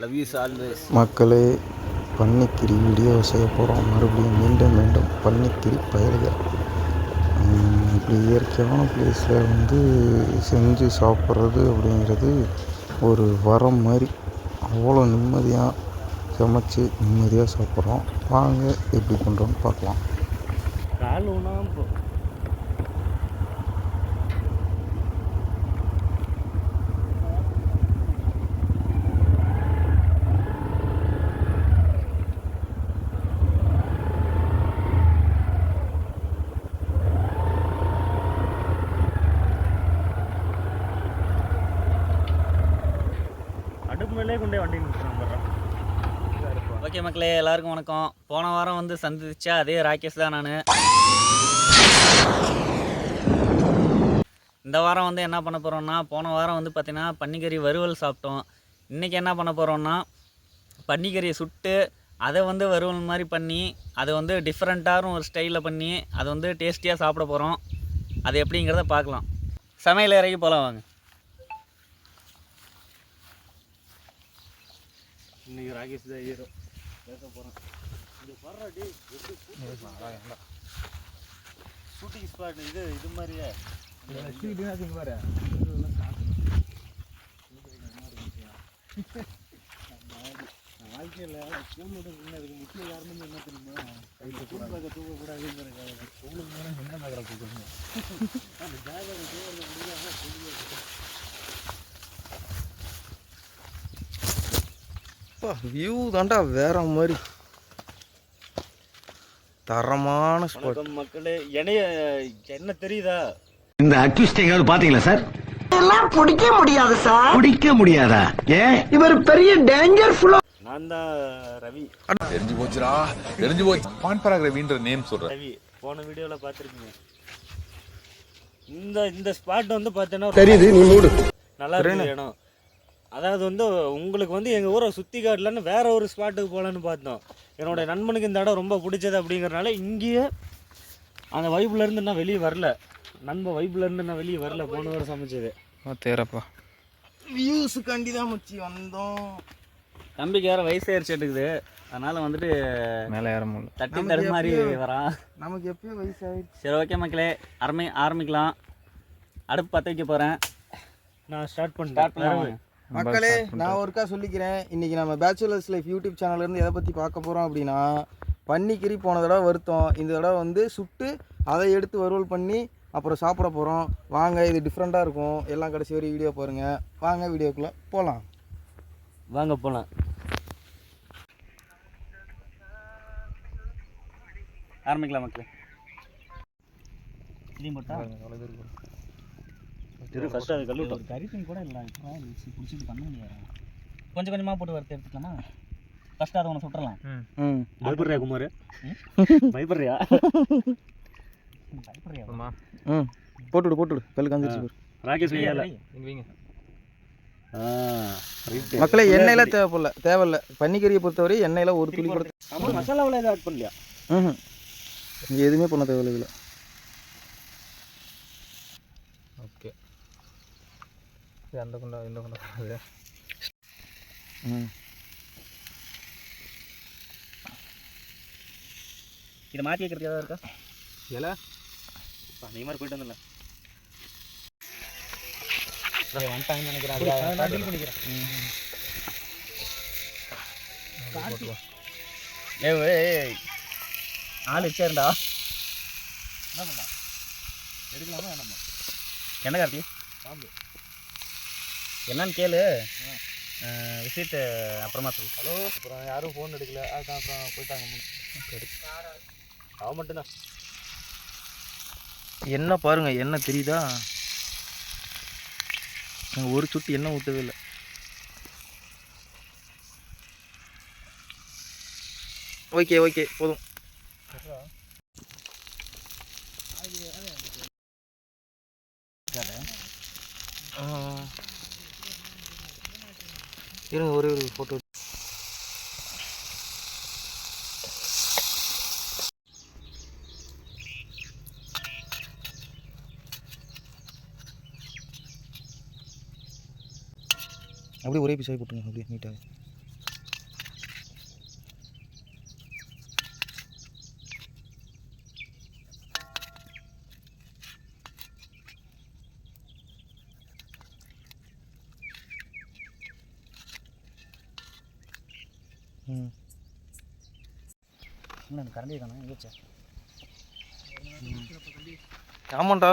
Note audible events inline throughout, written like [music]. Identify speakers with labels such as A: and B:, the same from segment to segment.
A: Love
B: மக்களே பன்னிக்கிரி video செய்ய போகிறோம் மறுபடியும் மீண்டும் மீண்டும் பன்னிக்கிரி பயிர்கள் இப்படி இயற்கையான பிளேஸில் வந்து செஞ்சு சாப்பிட்றது அப்படிங்கிறது ஒரு வரம் மாதிரி. அவ்வளோ நிம்மதியாக சமைச்சு நிம்மதியாக சாப்பிட்றோம். வாங்க எப்படி பண்ணுறோன்னு பார்க்கலாம்
A: கால் ஊனா அடுப்பு மேலே கொண்டே வண்டி நிறுத்தினா
C: ஓகே மக்களே எல்லாருக்கும் வணக்கம். போன வாரம் வந்து சந்திச்சா அதே ராகேஷ் தான் நான். இந்த வாரம் வந்து என்ன பண்ண போகிறோம்னா போன வாரம் வந்து பார்த்திங்கன்னா பன்னிக்கறி வறுவல் சாப்பிட்டோம். இன்றைக்கி என்ன பண்ண போகிறோம்னா பன்னிக்கறியை சுட்டு அதை வந்து வறுவல் மாதிரி பண்ணி அதை வந்து டிஃப்ரெண்ட்டாகவும் ஒரு ஸ்டைலில் பண்ணி அதை வந்து டேஸ்டியாக சாப்பிட போகிறோம் அது எப்படிங்கிறத பார்க்கலாம். சமையல் இறக்கி போகலாம் வாங்க.
A: இன்னைக்கு ராகேஷ் தான் ஹீரோ பேச போகிறேன் இங்கே வர்ற டே ஷூட்டிங் ஸ்பாட் இது இது மாதிரியே? வாழ்க்கையில் ஸ்கூலோட முன்னதுக்கு முக்கிய காரணம் என்ன தெரியுமா? ஸ்கூல் பேக்கை தூக்கக்கூடாதுங்கிறதுக்காக ஸ்கூலுக்கு மேலே என்ன பேக்கரை தூக்கணும் அந்த பேக்கை தூக்கிறது முடியாமல்
B: வியூ தாண்டா வேற மாதிரி. தரமான ஸ்பாட்
A: மக்களே. என்னைய என்ன தெரியுதா?
D: இந்த அக்யூஸ்ட் எங்காவது பாத்தீங்களா சார்?
E: எல்லாம் பிடிக்க முடியாது சார்.
D: பிடிக்க முடியாதா? ஏன்?
E: இவர் பெரிய டேஞ்சர்
A: நான் தான் ரவி.
F: தெரிஞ்சு போச்சுடா. தெரிஞ்சு போச்சு. பான் பராக் ரவின்ற நேம் சொல்றேன்.
A: ரவி போன வீடியோவில் பார்த்துருக்கீங்க. இந்த இந்த ஸ்பாட் வந்து பார்த்தீங்கன்னா
E: தெரியுது நீ மூடு.
A: நல்லா இருக்கு இடம். அதாவது வந்து உங்களுக்கு வந்து எங்கள் ஊரை சுற்றி காட்டலன்னு வேற ஒரு ஸ்பாட்டுக்கு போகலான்னு பார்த்தோம். என்னோட நண்பனுக்கு இந்த இடம் ரொம்ப பிடிச்சது அப்படிங்கறனால இங்கேயே அந்த வைப்புல இருந்து நான் வெளியே வரல. நண்பன் வைப்புல இருந்து நான் வெளியே வரல. போன வாரம் சமைச்சது.
B: தேரப்பா. வியூஸுக்காண்டி தான் மச்சி வந்தோம்.
C: தம்பிக்கு வேறு வயசாயிருச்சு எடுக்குது அதனால் வந்துட்டு
B: மேலே ஏற முடியல.
C: தட்டி தடுமாறி
B: எப்பயோ-
C: வரான்.
B: நமக்கு எப்பயோ வயசாயிடுச்சு
C: சரி ஓகே மக்களே. ஆரம்பி ஆரம்பிக்கலாம். அடுப்பு பற்ற வைக்க போகிறேன்
A: நான் ஸ்டார்ட்
C: ஸ்டார்ட்
A: பண்ணிட்டேன்
C: பண்ணலாம்?
B: மக்களே நான் ஒருக்கா சொல்லிக்கிறேன். இன்னைக்கு நம்ம பேச்சுலர்ஸ் லைஃப் யூடியூப் சேனல்ல இருந்து எதை பற்றி பார்க்க போகிறோம் அப்படின்னா பன்னிக்கறி போன தடவை வருத்தம். இந்த தடவை வந்து சுட்டு அதை எடுத்து வறுவல் பண்ணி அப்புறம் சாப்பிட போகிறோம் வாங்க இது டிஃப்ரெண்ட்டாக இருக்கும். எல்லாம் கடைசி வரை வீடியோ பாருங்க. வாங்க வீடியோக்குள்ளே போகலாம்
A: வாங்க போகலாம்
C: ஆரம்பிக்கலாம் மக்களே. இதையும் போட்டா
A: இரு ஃபர்ஸ்ட் அது கழுவிட்டோம்
C: ஒரு கரிசன் கூட இல்லை இப்போ பிடிச்சிட்டு பண்ண முடியாது கொஞ்சம் கொஞ்சமாக போட்டு வறுத்து எடுத்துக்கலாமா? ஃபஸ்ட்டு அதை ஒன்று சுட்டுறலாம்.
B: ம்.
A: பயப்படுறியா குமார்? பயப்படுறியா?
C: பயப்படுறியா?
B: ம். போட்டுவிடு போட்டுவிடு. கல் காஞ்சிருச்சு.
A: ராகேஷ்
B: மக்களே எண்ணெயெல்லாம் தேவைப்படல தேவையில்ல பன்னிக்கறியை பொறுத்தவரை எண்ணெயில் ஒரு துளி கூட
A: மசாலாவில் எதுவும் ஆட் பண்ணலையா?
B: ம் இங்கே எதுவுமே பண்ண தேவையில்ல இதில்.
G: ஓகே. அந்த குண்டா இந்த குண்டா அது.
C: இதை மாற்றி வைக்கிறது ஏதாவது இருக்கா?
G: இலை?
A: நீ மாதிரி போயிட்டு வந்துடல
G: வந்துட்டாங்கன்னு நினைக்கிறேன்.
A: நான் டீல் பண்ணிக்கிறேன்.
C: ஏய் ஏய், ஏய் ஆள் வச்சேருண்டா
A: என்ன பண்ணா எடுக்கலாமா வேணாமா?
C: என்ன கார்த்தி? என்னன்னு கேளு. விசிட் அப்புறமா சொல்லு.
A: ஹலோ அப்புறம் யாரும் ஃபோன் எடுக்கல. அதான் அப்புறம் போயிட்டாங்க சரி. அவன் மட்டும்தான்.
B: என்ன பாருங்க என்ன தெரியுதா? நாங்கள் ஒரு சுட்டி எண்ணெய் ஊற்றவே இல்லை. ஓகே ஓகே போதும்.
A: இருங்க ஒரே ஒரு ஃபோட்டோ
B: அப்படியே ஒரே பீஸாகி போட்டுருங்க அப்படியே நீட்டாக ம்
C: கரண்டி தானே எங்கேச்சா
B: ஆமாண்டா.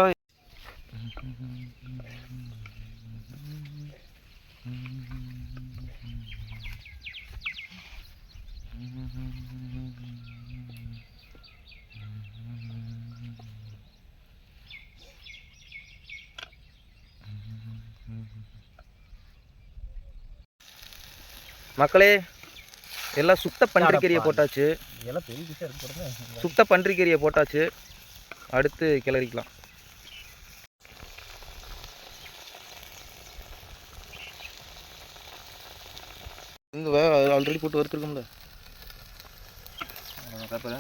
B: மக்களே எல்லாம் சுத்த பன்றிக்கறியை போட்டாச்சு.
C: எல்லாம் பெரிய பீஸாக இருக்கு பாருங்க.
B: சுத்த பன்றிக்கறியை போட்டாச்சு. அடுத்து கிளறிக்கலாம். இந்த ஆல்ரெடி போட்டு வறுத்துருக்கோம்ல.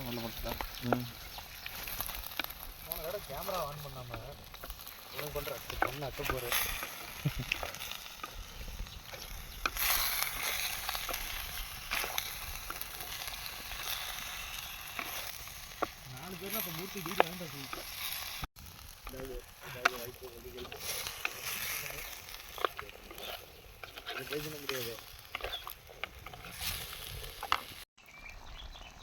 G: உள்ள போட்டுக்கலாம்
B: ம்.
A: கேமரா ஆன் பண்ணாம ஒன்றும் பண்ணுறேன் பண்ண அக்க போகிறேன் நாலு பேர்னா இப்போ மூர்த்தி வீடு வேண்டாம்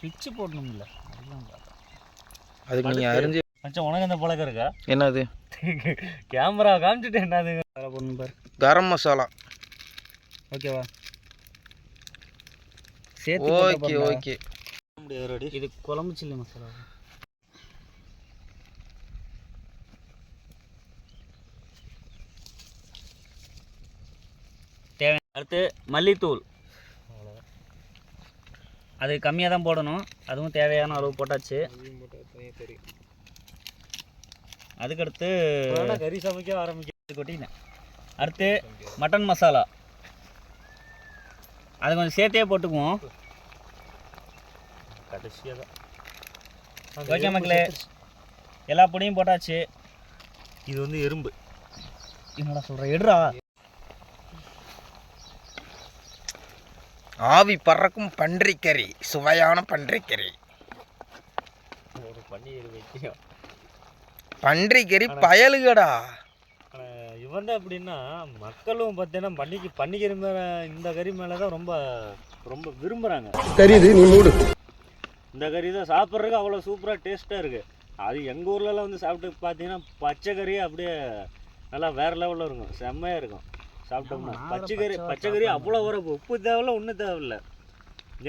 C: பிச்சு போடணும்ல. அதுதான்
B: அதுக்கு நீங்கள் அறிஞ்சு
A: மச்சான் உனக்கு அந்த பழக்கம் இருக்கா?
B: என்னது?
A: கேமரா காமிச்சிட்டு என்னதுங்க
C: வேலை போடணும் பாரு.
B: கரம் மசாலா.
C: ஓகேவா? சேர்த்து
B: ஓகே. ஓகே.
C: இது குழம்பு சில்லி மசாலா. அடுத்து மல்லித்தூள். அது கம்மியாக தான் போடணும். அதுவும் தேவையான அளவு போட்டாச்சு. அதுக்கடுத்து
A: கறி சமைக்க ஆரம்பிக்க
C: கொட்டினேன். அடுத்து மட்டன் மசாலா. அது கொஞ்சம் சேர்த்தே போட்டுக்குவோம்.
A: கடைசியாக தான்.
C: ஓகே மக்களே. எல்லா பொடியும் போட்டாச்சு.
A: இது வந்து எறும்பு.
C: என்னடா சொல்கிற எடுறா.
B: ஆவி பறக்கும் பன்றிக்கறி சுவையான பன்றிக்கறி.
A: ஒரு
B: பன்றிக்கறி பயலுகடா.
A: இவன் தான் எப்படின்னா மக்களும் பார்த்தீங்கன்னா பன்னிக்கு பன்னிக்கறி மேலே இந்த கறி மேலே தான் ரொம்ப ரொம்ப விரும்புகிறாங்க
E: தெரியுது நீ மூடு.
A: இந்த கறி தான் சாப்பிட்றதுக்கு அவ்வளோ சூப்பராக டேஸ்ட்டாக இருக்குது அது எங்கள் ஊர்லலாம் வந்து சாப்பிட்டு பார்த்தீங்கன்னா பச்சை கறி அப்படியே நல்லா வேறு லெவலில் இருக்கும். செம்மையாக இருக்கும். சாப்பிட்டோம்னா.
C: ஆமா,
A: பச்சை
C: நான்
A: கறி
C: பச்சை
A: பச்சை கறி அவ்வளோ உரப்பு உப்பு தேவையில்ல ஒன்றும் தேவையில்ல.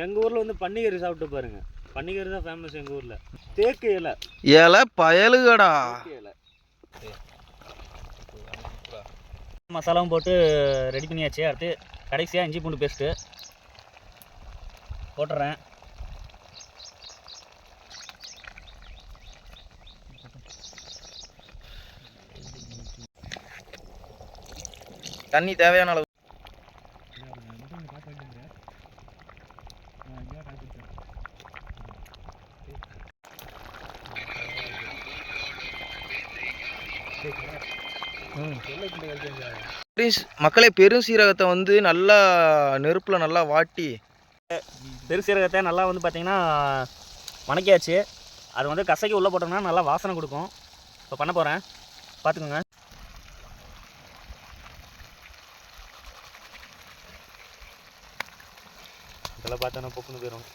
A: எங்கள் ஊரில் வந்து பன்னிக்கறி சாப்பிட்டு பாருங்க. பன்னிக்கறி தான் ஃபேமஸ் எங்கள் ஊரில். தேக்கு இலை.
B: ஏல பயலுகடா.
A: தேக்கு இலை.
C: மசாலாவும் போட்டு ரெடி பண்ணியாச்சு. அடுத்து கடைசியாக இஞ்சி பூண்டு பேஸ்ட்டு போட்டுறேன்.
B: தண்ணி தேவையான அளவு. மக்களே பெரும் சீரகத்தை வந்து நல்லா நெருப்பில் நல்லா வாட்டி.
C: பெரும் சீரகத்தை நல்லா வந்து பார்த்தீங்கன்னா வணக்கியாச்சு. அது வந்து கசக்கி உள்ளே போட்டோம்னா நல்லா வாசனை கொடுக்கும். இப்போ பண்ண போகிறேன் பார்த்துக்கோங்க
A: இதெல்லாம் பார்த்தோன்னா பொப்புன்னு போயிடும்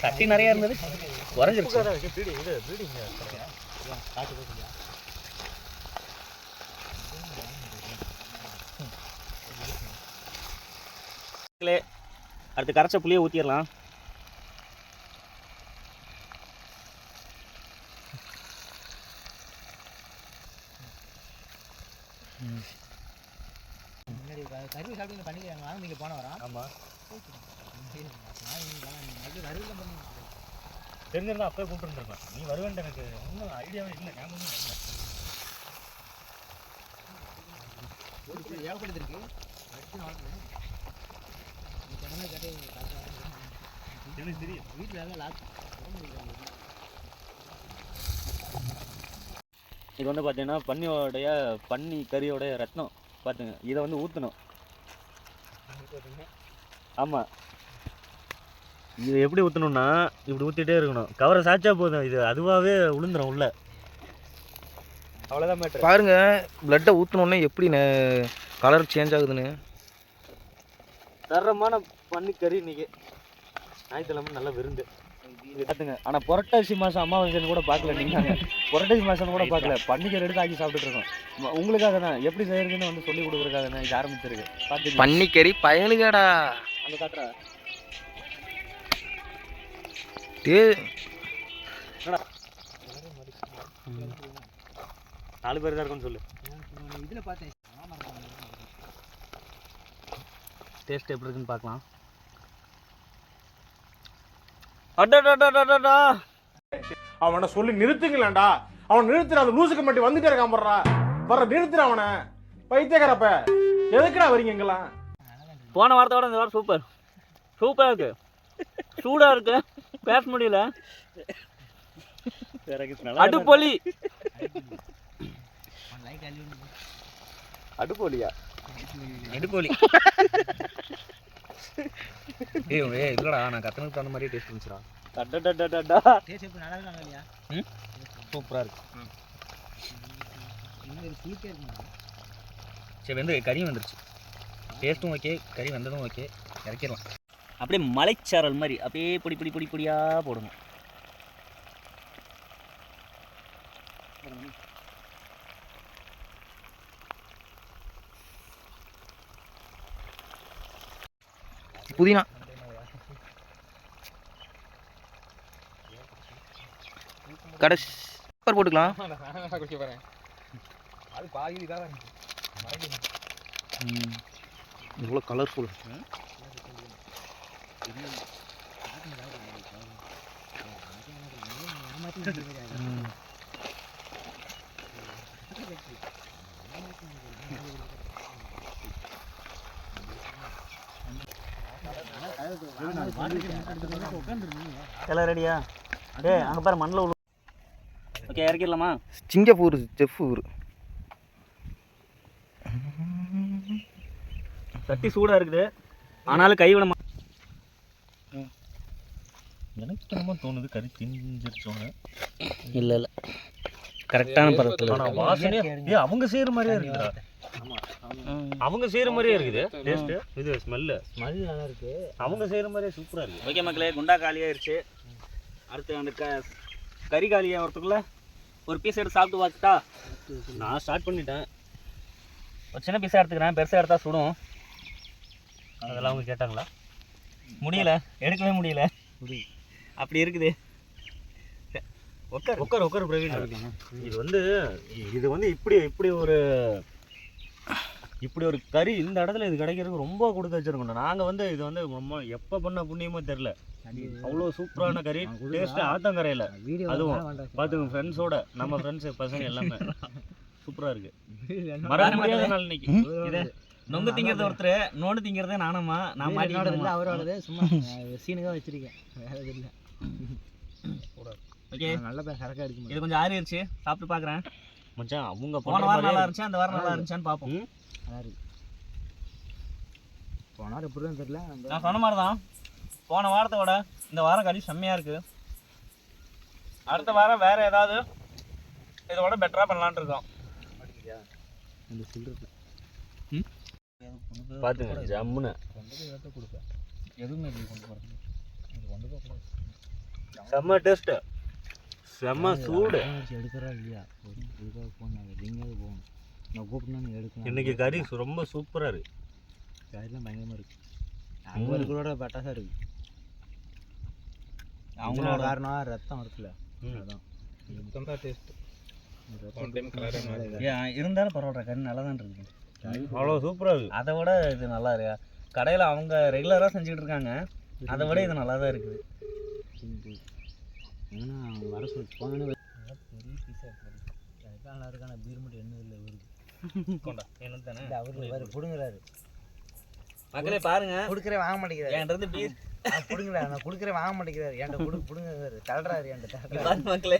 C: சட்டி நிறையா இருந்தது. குறைஞ்சிருச்சு.
A: பீடி இது பீடிங்க காட்டு போட்டுங்க
C: அடுத்து கரைச்ச புளியை ஊற்றிடலாம்
A: தெரிஞ்சிருந்தா அப்பவே கூப்பிட்டுருந்துருப்பேன். நீ வருவேன்ட்டு எனக்கு ஒன்றும் ஐடியாவே இல்லை. ஞாபகமே இல்லை. எனக்கு தெரியும். இது வந்து பார்த்தீங்கன்னா பன்னியோடைய பன்னி கறியோடைய ரத்னம். பார்த்துங்க இதை வந்து ஊற்றணும் ஆமாம் இது எப்படி ஊற்றணும்னா இப்படி ஊற்றிட்டே இருக்கணும். கவரை சாய்ச்சா போதும். இது அதுவாகவே விழுந்துரும் உள்ள. அவ்வளோதான் மேட்ரு
G: பாருங்க பிளட்டை ஊற்றினோடனே எப்படி கலர் சேஞ்ச் ஆகுதுன்னு.
A: தரமான பன்னிக்கறி இன்னைக்கு. ஞாயிற்றுக்கிழமை நல்ல விருந்து. பார்த்துங்க ஆனால் புரட்டாசி மாதம் அமாவாசைன்னு கூட பார்க்கல நீங்கள் புரட்டாசி மாதம் கூட பார்க்கல. பன்னிக்கறி எடுத்து ஆக்கி சாப்பிட்டுட்டு இருக்கோம். உங்களுக்காக தான். எப்படி செய்யறதுன்னு வந்து சொல்லி கொடுக்குறதுக்காக தான். இது ஆரம்பிச்சிருக்கு. பார்த்துங்க
G: பன்னிக்கறி பயலுகடா.
A: அந்த காட்டுறா.
G: டே
A: நாலு பேர் தான் இருக்கும்னு சொல்லு.
C: டேஸ்ட் எப்படி இருக்குன்னு பார்க்கலாம்.
A: அடடடடடடா
H: அவனை சொல்லி நிறுத்துங்களேன்டா. அவன் நிறுத்துற அந்த லூசுக்கு மட்டும் வந்துட்டே இருக்கான் போடுறா. வர நிறுத்துற அவனை. பைத்தியக்காரப்ப. எதுக்குடா வரீங்க இங்கெல்லாம்?
C: போன வாரத்தோட இந்த வாரம் சூப்பர். சூப்பராக இருக்கு. சூடாக இருக்கு. பேச முடியல. அடுப்பொலி
A: அடுப்போலியா
C: அடுப்பொலி ஏய் ஏய் இல்லடா நான் கத்தனுக்கு தகுந்த மாதிரியே டேஸ்ட் இருந்துச்சுடா.
A: அடடடடடா
C: சூப்பராக இருக்கு. சரி வந்து கறி வந்துருச்சு. டேஸ்ட்டும் ஓகே கறி வந்ததும் ஓகே இறக்கிடலாம். அப்படியே மலைச்சாரல் மாதிரி அப்படியே பொடி பொடி பொடி பொடியாக போடணும்
G: புதினா. கடைசி சூப்பர் போட்டுக்கலாம்.
F: அது பாதி இதாக
G: இவ்வளோ கலர்ஃபுல்
C: எல்லாம் ரெடியா ஏய் அங்கே பாரு மண்ணில் உள்ள ஓகே இறக்கிடலாமா?
G: சிங்கப்பூர் செஃப் ஊர்
C: சட்டி சூடாக இருக்குது. ஆனாலும் கை விட மா
A: எனக்கு என்னமோ தோணுது கறி திஞ்சிருச்சோங்க
C: இல்லை இல்லை. கரெக்டான பதத்தில்
A: ஆனா வாசனையா ஏ அவங்க செய்யற மாதிரியே இருக்குடா அவங்க செய்யற மாதிரியே இருக்குது? டேஸ்ட் இது ஸ்மெல்லு ஸ்மெல் நல்லா இருக்கு. அவங்க செய்யற மாதிரியே சூப்பரா இருக்கு.
C: ஓகே மக்களே குண்டா காலியாயிருச்சு. அடுத்து அந்த க கறி காலியாகிறதுக்குள்ள ஒரு பீஸ் எடுத்து சாப்பிட்டு பார்த்துட்டா
A: நான் ஸ்டார்ட் பண்ணிட்டேன்.
C: ஒரு சின்ன பீஸாக எடுத்துக்கிறேன். பெருசாக எடுத்தா சுடும்.
A: அதெல்லாம் அவங்க கேட்டாங்களா?
C: முடியல. எடுக்கவே முடியல. அப்படி இருக்குது.
A: உட்கார் உட்கார் உட்கார் பிரவீன். இது வந்து இது வந்து இப்படி இப்படி ஒரு இப்படி ஒரு கறி இந்த இடத்துல இது கிடைக்கிறதுக்கு ரொம்ப கொடுத்து வச்சிருக்கோம் நாங்கள் வந்து இது வந்து ரொம்ப எப்போ பண்ண புண்ணியமோ தெரில அவ்வளோ சூப்பரான கறி. டேஸ்ட்டு ஆத்தங்கரையில். அதுவும் பார்த்துங்க ஃப்ரெண்ட்ஸோட நம்ம ஃப்ரெண்ட்ஸ் பசங்க எல்லாமே. சூப்பராக இருக்கு. மறக்க முடியாத நாள் இன்னைக்கு.
C: இது நொங்கு திங்கிறது ஒருத்தர் நோண்டு திங்கிறதே நானம்மா. நான் மாட்டிக்கிட்டு
I: அவரோடது சும்மா சீனுக்காக வச்சிருக்கேன். வேற எதுவும் இல்லை.
C: ஓகே
I: நல்ல பேர் கரெக்டாக இருக்கு
C: இது கொஞ்சம் ஆறிடுச்சு சாப்பிட்டு பார்க்குறேன்
A: மச்சான் அவங்க
C: போன
A: போன
C: வாரம் நல்லா இருந்துச்சு? அந்த வாரம் நல்லா இருந்துச்சான்னு பார்ப்போம்
I: நல்லா இருக்கு போனார் எப்படி தான் தெரியல
C: நான் சொன்ன மாதிரி தான் போன வாரத்தை விட இந்த வாரம் கறி செம்மையாக இருக்குது அடுத்த வாரம் வேறு ஏதாவது இதோட பெட்டராக பண்ணலான்னு இருக்கோம்.
A: பார்த்துங்க ஜம்முன்னு.
I: எதுவுமே கொண்டு போகிறது இது கொண்டு போகக்கூடாது.
A: செம்ம டேஸ்ட்டு செம்ம சூடு.
I: எடுக்கிறா இல்லையா? ஒரு இதுக்காக போகணும் எங்கேயாவது போகணும் நான் கூப்பிட்டு எடுக்கணும்
A: இன்னைக்கு கறி ரொம்ப சூப்பராக இருக்கு.
I: கறிலாம் பயங்கரமாக இருக்கு. அங்கே இருக்கிறோட இருக்கு.
C: அவங்களோட
I: காரணம் ரத்தம் இருக்குல்ல. அதான்.
F: டேஸ்ட்
C: ஏ, இருந்தாலும் பரவாயில்ல கறி நல்லா தான் இருக்குது
A: அவ்வளோ சூப்பராக இருக்கு.
C: அதை விட இது நல்லா இருக்கு. கடையில் அவங்க ரெகுலராக செஞ்சுட்டு இருக்காங்க. அதை விட இது நல்லா தான் இருக்குது.
I: ஏன்னா அவங்க வர சொல்லி போனோன்னே பெரிய பீஸாக இருக்கு நல்லா இருக்கான பீர் மட்டும் என்ன இல்லை இவருக்கு?
C: கொண்டா என்னது தானே?
I: அவரு வேறு பிடுங்குறாரு
C: மக்களே பாருங்க.
I: கொடுக்குறே வாங்க மாட்டேங்கிறாரு.
C: என்கிட்ட இருந்து பீர்
I: பிடுங்குறாரு நான் கொடுக்குறேன் வாங்க மாட்டேங்கிறாரு. என்கிட்ட கொடு பிடுங்குறாரு தள்ளுறாரு என்கிட்ட தள்ளுறாரு.
C: பாரு மக்களே.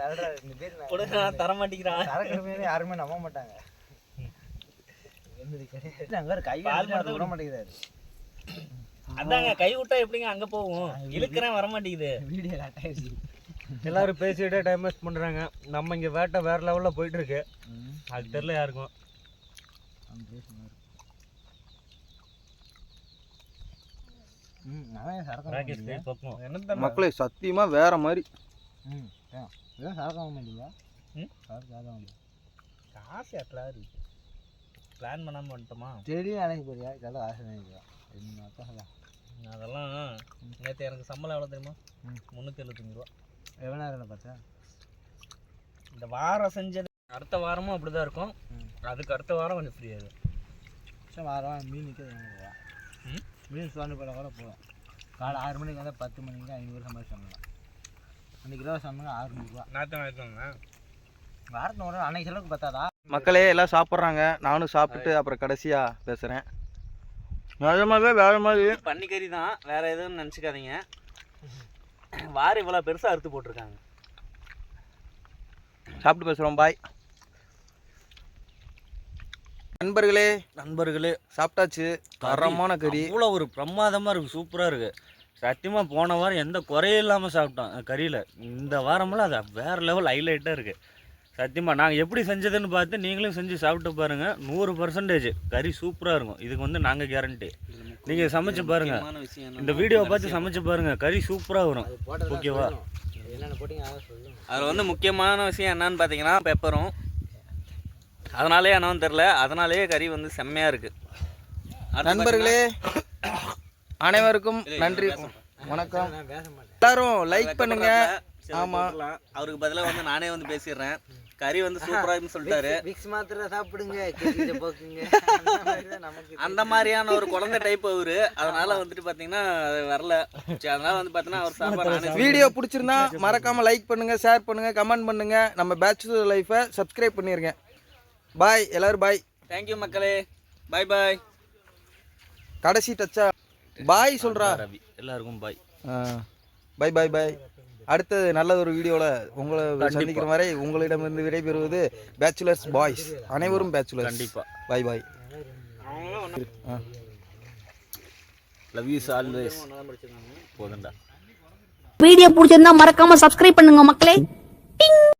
I: தள்ளுறாரு இந்த பேர் நான்
C: கொடுங்க தர மாட்டேங்கிறான்.
I: தரக்கிழமையிலே யாருமே நம்ப மாட்டாங்க. என்னது கிடையாது. அங்கே கை
C: பால்
I: பால்
C: மட்டும்
I: விட மாட்டேங்கிறாரு.
C: அதாங்க கை விட்டா எப்படிங்க அங்க போகும்? இழுக்கிறேன் வர மாட்டேங்குது
I: வீடியோ கட் ஆயிடுச்சு
A: எல்லாரும் பேசிக்கிட்டே டைம் வேஸ்ட் பண்ணுறாங்க நம்ம இங்கே வேட்டை வேறு லெவலில் போயிட்டுருக்கு. அது தெரில யாருக்கும்.
B: மக்களே சத்தியமாக வேற மாதிரி.
C: காசு எட்டலாம் இருக்கு பிளான் பண்ணாம வந்துட்டோமா?
I: தெரியும் அன்னைக்கு போறியா? இதெல்லாம் ஆசை நினைக்கிறேன்
C: அதெல்லாம் நேற்று எனக்கு சம்பளம் எவ்வளோ தெரியுமா?
I: ம்.
C: முந்நூற்றி எழுபத்தஞ்சு ரூபா.
I: எவ்வளோ நேரம் பார்த்தா?
C: இந்த வாரம் செஞ்சது அடுத்த வாரமும் அப்படி தான் இருக்கும்.
I: ம்.
C: அதுக்கு அடுத்த வாரம் கொஞ்சம் ஃப்ரீ
I: சரி வாரம் மீன் நிற்கிறது? மீன் சுவாண்டு போல கூட போகலாம் காலை ஆறு மணிக்கு வந்தால் பத்து மணிக்கு ஐநூறு சம்பாதிச்சு பண்ணலாம் அன்றைக்கி கிலோ சம்பளம் ஆறுநூறுவா
C: நாற்று நாற்று
I: வாரத்தில் ஒரு அன்னைக்கு செலவுக்கு பத்தாதா?
B: மக்களே எல்லாம் சாப்பிட்றாங்க. நானும் சாப்பிட்டுட்டு அப்புறம் கடைசியாக பேசுகிறேன் நிஜமாவே வேற மாதிரி.
C: பன்னிக்கறி தான் வேற எதுவும் நினச்சிக்காதீங்க. வாரம் இவ்வளோ பெருசாக அறுத்து போட்டிருக்காங்க.
B: சாப்பிட்டு பேசுகிறோம் பாய் நண்பர்களே
A: நண்பர்களே
B: சாப்பிட்டாச்சு. தரமான கறி.
A: அவ்வளோ ஒரு பிரமாதமாக இருக்குது சூப்பராக இருக்குது சத்தியமாக போன வாரம் எந்த குறையும் இல்லாமல் சாப்பிட்டோம் கறியில். இந்த வாரமெல்லாம் அது வேறு லெவல் ஹைலைட்டாக இருக்குது சத்தியமாக நாங்கள் எப்படி செஞ்சதுன்னு பார்த்து நீங்களும் செஞ்சு சாப்பிட்டு பாருங்கள் நூறு பர்சன்டேஜ் கறி சூப்பராக இருக்கும். இதுக்கு வந்து நாங்கள் கேரண்டி நீங்கள் சமைச்சு பாருங்கள்
C: விஷயம்
A: இந்த வீடியோவை பார்த்து சமைச்சு பாருங்கள் கறி சூப்பராக வரும். ஓகேவா?
C: அதில் வந்து முக்கியமான விஷயம் என்னன்னு பார்த்தீங்கன்னா பெப்பரும் அதனாலே என்னன்னு தெரில அதனாலேயே கறி வந்து செம்மையாக இருக்குது
B: நண்பர்களே அனைவருக்கும் நன்றி. வணக்கம். எல்லாரும் லைக் பண்ணுங்க. ஆமா.
C: அவருக்கு பதிலாக வந்து நானே வந்து பேசிடுறேன். கறி வந்து சூப்பராக சொல்லிட்டாரு.
I: விக்ஸ் மாத்திரை சாப்பிடுங்க போக்குங்க. [laughs] அந்த
C: மாதிரியான ஒரு குழந்தை டைப் அவரு. அதனால வந்துட்டு பார்த்தீங்கன்னா அது வரல. சரி அதனால வந்து பார்த்தீங்கன்னா அவர் சாப்பாடு
B: வீடியோ பிடிச்சிருந்தா மறக்காம லைக் பண்ணுங்க ஷேர் பண்ணுங்க கமெண்ட் பண்ணுங்க. நம்ம பேச்சுலர் லைஃபை சப்ஸ்கிரைப் பண்ணிருங்க. பாய் எல்லாரும் பாய்
C: தேங்க்யூ மக்களே. பாய் பாய்
B: கடைசி டச்சா பாய் சொல்றா.
A: ரவி. எல்லாருக்கும் பாய்
B: பாய் பாய் பாய் அடுத்தது நல்ல ஒரு வீடியோவில் உங்களை சந்திக்கிற வரை உங்களிடமிருந்து விடைபெறுவது பேச்சுலர்ஸ் பாய்ஸ் அனைவரும் பேச்சுலர்ஸ்
A: கண்டிப்பாக
B: bye bye
A: love use always போதும்டா.
J: வீடியோ பிடிச்சிருந்தா மறக்காம சப்ஸ்கிரைப் பண்ணுங்க மக்களே. டிங்